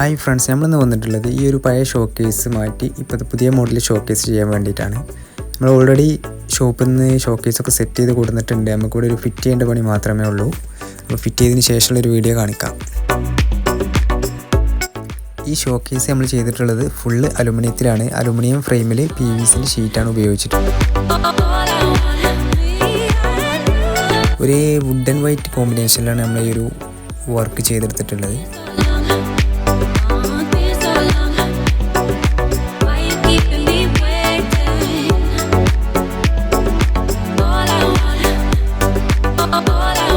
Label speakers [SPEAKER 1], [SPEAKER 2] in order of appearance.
[SPEAKER 1] Hi friends നമ്മളിന്ന് വന്നിട്ടുള്ളത് ഈ ഒരു പഴയ ഷോക്കേസ് മാറ്റി ഇപ്പോഴത്തെ പുതിയ മോഡൽ ഷോക്കേസ് ചെയ്യാൻ വേണ്ടിയിട്ടാണ്. നമ്മൾ ഓൾറെഡി ഷോപ്പിൽ നിന്ന് ഷോക്കേസൊക്കെ സെറ്റ് ചെയ്ത് കൊടുത്തിട്ടുണ്ട്. നമുക്കിവിടെ ഒരു ഫിറ്റ് ചെയ്യേണ്ട പണി മാത്രമേ ഉള്ളൂ. അപ്പോൾ ഫിറ്റ് ചെയ്തതിന് ശേഷമുള്ള ഒരു വീഡിയോ കാണിക്കാം. ഈ ഷോക്കേസ് നമ്മൾ ചെയ്തിട്ടുള്ളത് ഫുള്ള് അലുമിനിയത്തിലാണ്. അലുമിനിയം ഫ്രെയിമിൽ പി വി സിന്റെ ഷീറ്റാണ് ഉപയോഗിച്ചിട്ടുള്ളത്. ഒരേ വുഡ് ആൻഡ് വൈറ്റ് കോമ്പിനേഷനിലാണ് നമ്മൾ ഈ ഒരു വർക്ക് ചെയ്തെടുത്തിട്ടുള്ളത്. all I